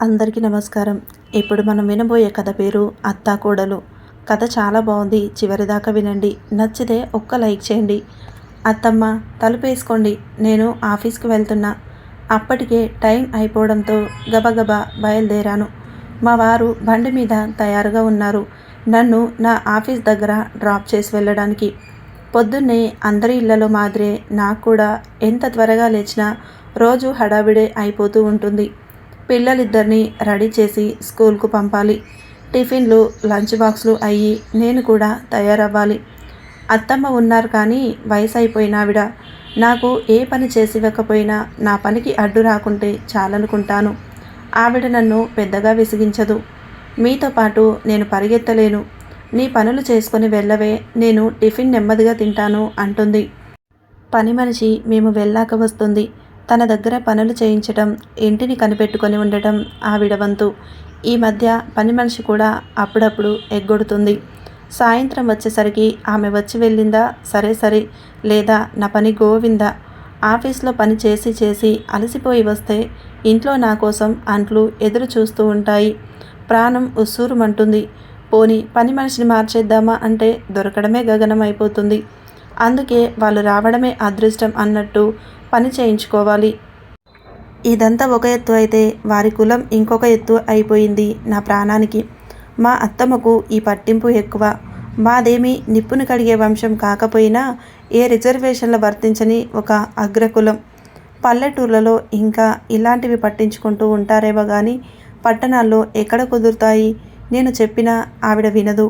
అందరికీ నమస్కారం. ఇప్పుడు మనం వినబోయే కథ పేరు అత్తాకోడలు కథ చాలా బాగుంది. చివరిదాకా వినండి. నచ్చితే ఒక్క లైక్ చేయండి. అత్తమ్మ తలుపేసుకోండి నేను ఆఫీస్కి వెళ్తున్నా. అప్పటికే టైం అయిపోవడంతో గబగబా బయలుదేరాను. మా వారు బండి మీద తయారుగా ఉన్నారు. నన్ను నా ఆఫీస్ దగ్గర డ్రాప్ చేసి వెళ్ళడానికి. పొద్దున్నే అందరి ఇళ్ళలో మాదిరే నాకు కూడా ఎంత త్వరగా లేచినా రోజు హడావిడే అయిపోతూ ఉంటుంది. పిల్లలిద్దరిని రెడీ చేసి స్కూల్కు పంపాలి. టిఫిన్లు లంచ్ బాక్స్లు అయ్యి నేను కూడా తయారవ్వాలి. అత్తమ్మ ఉన్నారు కానీ వయసు అయిపోయిన ఆవిడ. నాకు ఏ పని చేసి ఇవ్వకపోయినా నా పనికి అడ్డు రాకుంటే చాలనుకుంటాను. ఆవిడ నన్ను పెద్దగా విసిగించదు. మీతో పాటు నేను పరిగెత్తలేను. నీ పనులు చేసుకొని వెళ్ళవే నేను టిఫిన్ నెమ్మదిగా తింటాను అంటుంది. పని మనిషి మేము వెళ్ళాక వస్తుంది. తన దగ్గర పనులు చేయించటం ఇంటిని కనిపెట్టుకొని ఉండటం ఆవిడ వంతు ఈ మధ్య పని మనిషి కూడా అప్పుడప్పుడు ఎగ్గొడుతుంది. సాయంత్రం వచ్చేసరికి ఆమె వచ్చి వెళ్ళిందా? సరే సరే. లేదా నా పని గోవిందా? ఆఫీస్లో పని చేసి చేసి అలసిపోయి వస్తే ఇంట్లో నా కోసం అంట్లు ఎదురు చూస్తూ ఉంటాయి. ప్రాణం ఉస్సూరుమంటుంది. పోని పని మనిషిని మార్చేద్దామా అంటే దొరకడమే గగనం అయిపోతుంది అందుకే వాళ్ళు రావడమే అదృష్టం అన్నట్టు పని చేయించుకోవాలి. ఇదంతా ఒక ఎత్తు అయితే వారి కులం ఇంకొక ఎత్తు అయిపోయింది నా ప్రాణానికి. మా అత్తమ్మకు ఈ పట్టింపు ఎక్కువ. మాదేమీ నిప్పును కడిగే వంశం కాకపోయినా ఏ రిజర్వేషన్లు వర్తించని ఒక అగ్రకులం. పల్లెటూర్లలో ఇంకా ఇలాంటివి పట్టించుకుంటూ ఉంటారేమో కానీ పట్టణాల్లో ఎక్కడ కుదురుతాయి? నేను చెప్పినా ఆవిడ వినదు.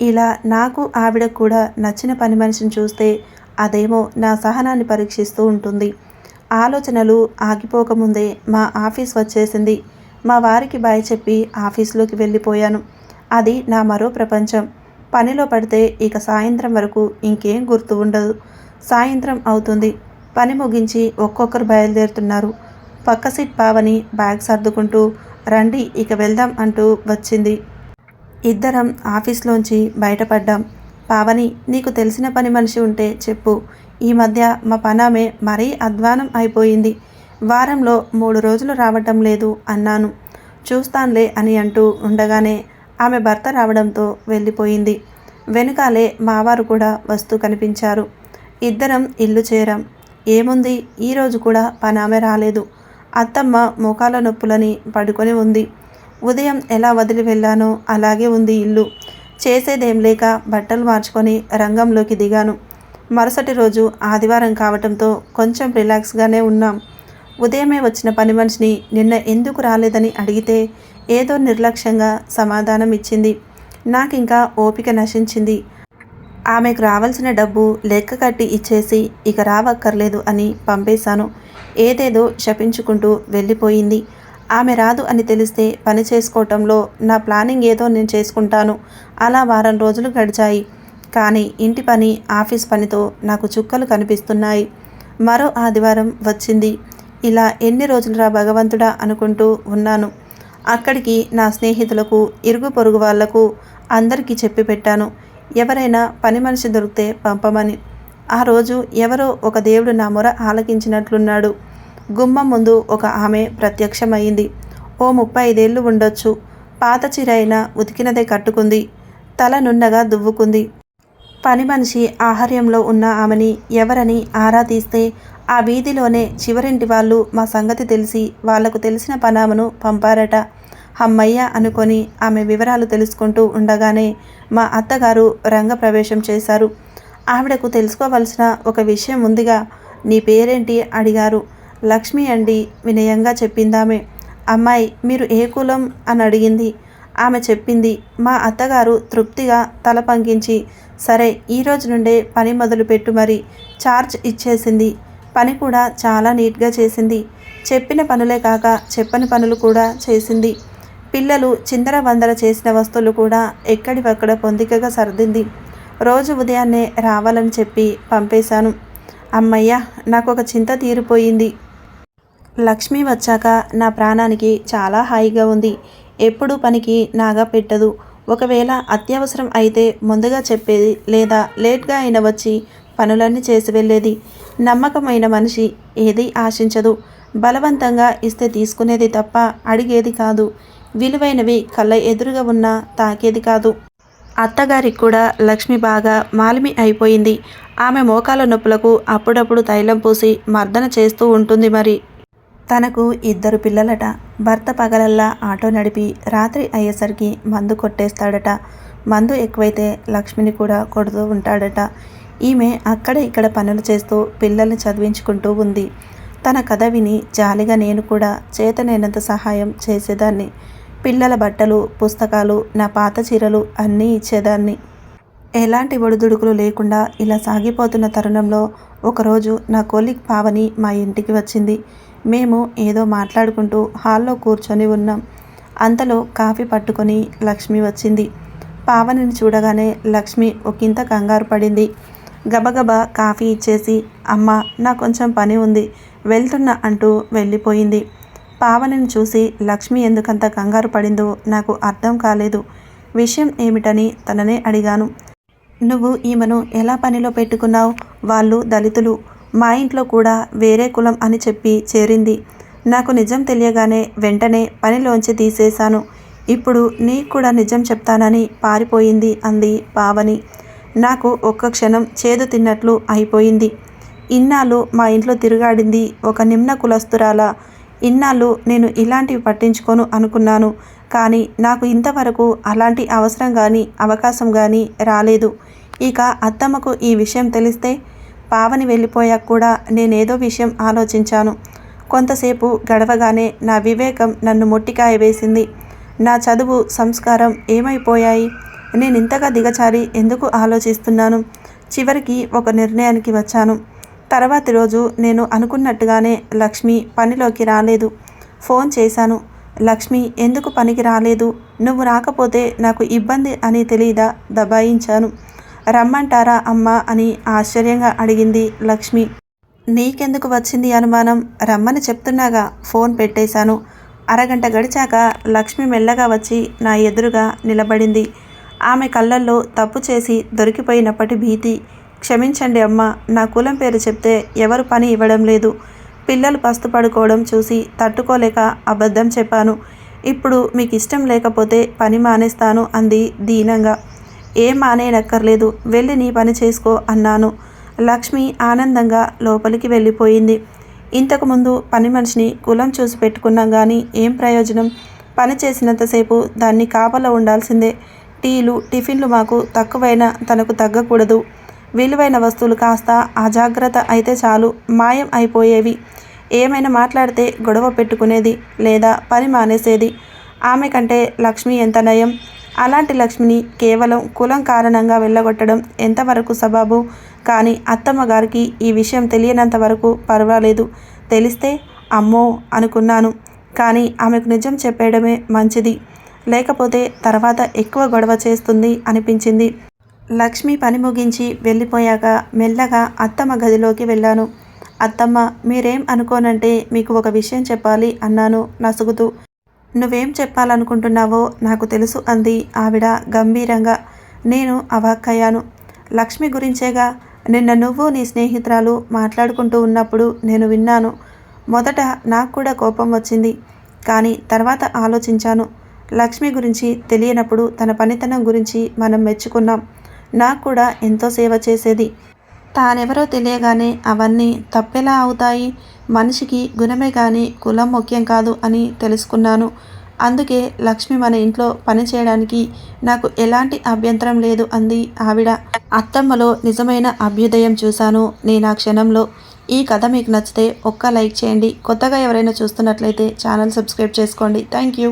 ఇలా నాకు ఆవిడ కూడా నచ్చిన పని మనిషిని చూస్తే అదేమో నా సహనాన్ని పరీక్షిస్తూ ఉంటుంది. ఆలోచనలు ఆగిపోకముందే మా ఆఫీస్ వచ్చేసింది. మా వారికి బాయ్ చెప్పి ఆఫీస్లోకి వెళ్ళిపోయాను. అది నా మరో ప్రపంచం. పనిలో పడితే ఇక సాయంత్రం వరకు ఇంకేం గుర్తు ఉండదు. సాయంత్రం అవుతుంది. పని ముగించి ఒక్కొక్కరు బయలుదేరుతున్నారు. పక్క సీట్ పావని బ్యాగ్ సర్దుకుంటూ రండి ఇక వెళ్దాం అంటూ వచ్చింది. ఇద్దరం ఆఫీస్లోంచి బయటపడ్డాం. పావని నీకు తెలిసిన పని మనిషి ఉంటే చెప్పు. ఈ మధ్య మా పనామే మరీ అధ్వానం అయిపోయింది. వారంలో మూడు రోజులు రావటం లేదు అన్నాను. చూస్తాన్లే అని అంటూ ఉండగానే ఆమె భర్త రావడంతో వెళ్ళిపోయింది. వెనుకాలే మావారు కూడా వస్తూ కనిపించారు. ఇద్దరం ఇల్లు చేరాం. ఏముంది? ఈరోజు కూడా పనామె రాలేదు. అత్తమ్మ మోకాల నొప్పులని పడుకొని ఉంది. ఉదయం ఎలా వదిలి వెళ్ళానో అలాగే ఉంది ఇల్లు. చేసేదేం లేక బట్టలు మార్చుకొని రంగంలోకి దిగాను. మరుసటి రోజు ఆదివారం కావటంతో కొంచెం రిలాక్స్గానే ఉన్నాం. ఉదయమే వచ్చిన పని మనిషిని నిన్న ఎందుకు రాలేదని అడిగితే ఏదో నిర్లక్ష్యంగా సమాధానం ఇచ్చింది. నాకింకా ఓపిక నశించింది. ఆమెకు రావాల్సిన డబ్బు లెక్క కట్టి ఇచ్చేసి ఇక రావక్కర్లేదు అని పంపేశాను. ఏదేదో శపించుకుంటూ వెళ్ళిపోయింది. ఆమె రాదు అని తెలిస్తే పని చేసుకోవటంలో నా ప్లానింగ్ ఏదో నేను చేసుకుంటాను. అలా వారం రోజులు గడిచాయి. కానీ ఇంటి పని ఆఫీస్ పనితో నాకు చుక్కలు కనిపిస్తున్నాయి. మరో ఆదివారం వచ్చింది. ఇలా ఎన్ని రోజులురా భగవంతుడా అనుకుంటూ ఉన్నాను. అక్కడికి నా స్నేహితులకు ఇరుగు పొరుగు వాళ్ళకు అందరికీ చెప్పి పెట్టాను. ఎవరైనా పని మనిషి దొరికితే పంపమని. ఆ రోజు ఎవరో ఒక దేవుడు నా మొర ఆలకించినట్లున్నాడు. గుమ్మం ముందు ఒక ఆమె ప్రత్యక్షమైంది ఓ ముప్పై ఐదేళ్ళు ఉండొచ్చు. పాత చిరైన ఉతికినదే కట్టుకుంది. తల నున్నగా దువ్వుకుంది. పని మనిషి ఆహార్యంలో ఉన్న ఆమెని ఎవరని ఆరా తీస్తే ఆ వీధిలోనే చివరింటి వాళ్ళు మా సంగతి తెలిసి వాళ్ళకు తెలిసిన పనామను పంపారట. హమ్మయ్య అనుకొని ఆమె వివరాలు తెలుసుకుంటూ ఉండగానే మా అత్తగారు రంగప్రవేశం చేశారు. ఆవిడకు తెలుసుకోవలసిన ఒక విషయం ఉందిగా. నీ పేరేంటి? అడిగారు. లక్ష్మి అండి వినయంగా చెప్పిందామె. అమ్మాయి మీరు ఏ కులం అని అడిగింది. ఆమె చెప్పింది మా అత్తగారు తృప్తిగా తల పంకించి సరే ఈరోజు నుండే పని మొదలుపెట్టు మరి చార్జ్ ఇచ్చేసింది. పని కూడా చాలా నీట్గా చేసింది. చెప్పిన పనులే కాక చెప్పని పనులు కూడా చేసింది. పిల్లలు చిందర వందర చేసిన వస్తువులు కూడా ఎక్కడివక్కడ పొందికగా సర్దింది. రోజు ఉదయాన్నే రావాలని చెప్పి పంపేశాను. అమ్మయ్య నాకు ఒక చింత తీరిపోయింది. లక్ష్మి వచ్చాక నా ప్రాణానికి చాలా హాయిగా ఉంది. ఎప్పుడూ పనికి నాగా పెట్టదు. ఒకవేళ అత్యవసరం అయితే ముందుగా చెప్పేది లేదా లేట్గా అయిన వచ్చి పనులన్నీ చేసి వెళ్ళేది. నమ్మకమైన మనిషి ఏది ఆశించదు. బలవంతంగా ఇస్తే తీసుకునేది తప్ప అడిగేది కాదు. విలువైనవి కళ్ళ ఎదురుగా ఉన్నా తాకేది కాదు. అత్తగారికి కూడా లక్ష్మి బాగా మాలిమి అయిపోయింది. ఆమె మోకాల నొప్పులకు అప్పుడప్పుడు తైలం పూసి మర్దన చేస్తూ ఉంటుంది మరి. తనకు ఇద్దరు పిల్లలట. భర్త పగలల్లా ఆటో నడిపి రాత్రి అయ్యేసరికి మందు కొట్టేస్తాడట. మందు ఎక్కువైతే లక్ష్మిని కూడా కొడుతూ ఉంటాడట. ఈమె అక్కడ ఇక్కడ పనులు చేస్తూ పిల్లల్ని చదివించుకుంటూ ఉంది. తన కథ విని జాలిగా నేను కూడా చేతనైనంత సహాయం చేసేదాన్ని. పిల్లల బట్టలు పుస్తకాలు నా పాత చీరలు అన్నీ ఇచ్చేదాన్ని. ఎలాంటి ఒడిదుడుకులు లేకుండా ఇలా సాగిపోతున్న తరుణంలో ఒకరోజు నా కొలిక్ పావని మా ఇంటికి వచ్చింది. మేము ఏదో మాట్లాడుకుంటూ హాల్లో కూర్చొని ఉన్నాం. అంతలో కాఫీ పట్టుకొని లక్ష్మి వచ్చింది. పావనిని చూడగానే లక్ష్మి ఒకంత కంగారు పడింది. గబగబా కాఫీ ఇచ్చేసి అమ్మ నా కొంచెం పని ఉంది. వెళ్తున్నా అంటూ వెళ్ళిపోయింది. పావనిని చూసి లక్ష్మి ఎందుకంత కంగారు పడిందో నాకు అర్థం కాలేదు. విషయం ఏమిటని తననే అడిగాను. నువ్వు ఈమెను ఎలా పనిలో పెట్టుకున్నావు? వాళ్ళు దళితులు. మా ఇంట్లో కూడా వేరే కులం అని చెప్పి చేరింది. నాకు నిజం తెలియగానే వెంటనే పనిలోంచి తీసేశాను. ఇప్పుడు నీకు కూడా నిజం చెప్తానని పారిపోయింది అంది పావని. నాకు ఒక్క క్షణం చేదు తిన్నట్లు అయిపోయింది. ఇన్నాళ్ళు మా ఇంట్లో తిరుగాడింది ఒక నిమ్న కులస్తురాల. ఇన్నాళ్ళు నేను ఇలాంటివి పట్టించుకోను అనుకున్నాను. కానీ నాకు ఇంతవరకు అలాంటి అవసరం కానీ అవకాశం కానీ రాలేదు. ఇక అత్తమ్మకు ఈ విషయం తెలిస్తే పావని వెళ్ళిపోయాక కూడా నేనేదో విషయం ఆలోచించాను. కొంతసేపు గడవగానే నా వివేకం నన్ను మొట్టికాయ వేసింది. నా చదువు సంస్కారం ఏమైపోయాయి? నేను ఇంతగా దిగచారి ఎందుకు ఆలోచిస్తున్నాను? చివరికి ఒక నిర్ణయానికి వచ్చాను. తర్వాతి రోజు నేను అనుకున్నట్టుగానే లక్ష్మి పనిలోకి రాలేదు. ఫోన్ చేశాను. లక్ష్మి ఎందుకు పనికి రాలేదు? నువ్వు రాకపోతే నాకు ఇబ్బంది అని తెలియదా దబాయించాను. రమ్మంటారా అమ్మా అని ఆశ్చర్యంగా అడిగింది లక్ష్మి. నీకెందుకు వచ్చింది అనుమానం? రమ్మని చెప్తున్నాగా. ఫోన్ పెట్టేశాను. అరగంట గడిచాక లక్ష్మి మెల్లగా వచ్చి నా ఎదురుగా నిలబడింది. ఆమె కళ్ళల్లో తప్పు చేసి దొరికిపోయినప్పటి భీతి. క్షమించండి అమ్మ నా కులం పేరు చెప్తే ఎవరు పని ఇవ్వడం లేదు. పిల్లలు పస్తు పడుకోవడం చూసి తట్టుకోలేక అబద్ధం చెప్పాను. ఇప్పుడు మీకు ఇష్టం లేకపోతే పని మానేస్తాను అంది దీనంగా. ఏం మానేయనక్కర్లేదు వెళ్ళి నీ పని చేసుకో అన్నాను. లక్ష్మి ఆనందంగా లోపలికి వెళ్ళిపోయింది. ఇంతకుముందు పని మనిషిని కులం చూసి పెట్టుకున్నాం కానీ ఏం ప్రయోజనం? పని చేసినంతసేపు దాన్ని కాపలా ఉండాల్సిందే. టీలు టిఫిన్లు మాకు తక్కువైనా తనకు తగ్గకూడదు. విలువైన వస్తువులు కాస్త అజాగ్రత్త అయితే చాలు మాయం అయిపోయేవి. ఏమైనా మాట్లాడితే గొడవ పెట్టుకునేది లేదా పని మానేసేది. ఆమె కంటే లక్ష్మి ఎంత నయం? అలాంటి లక్ష్మిని కేవలం కులం కారణంగా వెళ్ళగొట్టడం ఎంతవరకు సబాబు? కానీ అత్తమ్మ గారికి ఈ విషయం తెలియనంత వరకు పర్వాలేదు. తెలిస్తే అమ్మో అనుకున్నాను. కానీ ఆమెకు నిజం చెప్పేయడమే మంచిది. లేకపోతే తర్వాత ఎక్కువ గొడవ చేస్తుంది అనిపించింది. లక్ష్మి పని ముగించి వెళ్ళిపోయాక మెల్లగా అత్తమ్మ గదిలోకి వెళ్ళాను. అత్తమ్మ మీరేం అనుకోనంటే మీకు ఒక విషయం చెప్పాలి అన్నాను నసుగుతూ. నువ్వేం చెప్పాలనుకుంటున్నావో నాకు తెలుసు అంది ఆవిడ గంభీరంగా. నేను అవాక్కయ్యాను. లక్ష్మి గురించేగా నిన్న నువ్వు నీ స్నేహితురాలు మాట్లాడుకుంటూ ఉన్నప్పుడు నేను విన్నాను. మొదట నాకు కూడా కోపం వచ్చింది. కానీ తర్వాత ఆలోచించాను. లక్ష్మి గురించి తెలియనప్పుడు తన పనితనం గురించి మనం మెచ్చుకున్నాం. నాకు కూడా ఎంతో సేవ చేసేది. తానెవరో తెలియగానే అవన్నీ తప్పెలా అవుతాయి. మనిషికి గుణమే కానీ కులం ముఖ్యం కాదు అని తెలుసుకున్నాను. అందుకే లక్ష్మి మన ఇంట్లో పని చేయడానికి నాకు ఎలాంటి అభ్యంతరం లేదు అంది ఆవిడ. అత్తమ్మలో నిజమైన అభ్యుదయం చూశాను నేను ఆ క్షణంలో. ఈ కథ మీకు నచ్చితే ఒక్క లైక్ చేయండి. కొత్తగా ఎవరైనా చూస్తున్నట్లయితే ఛానల్ సబ్స్క్రైబ్ చేసుకోండి. Thank you.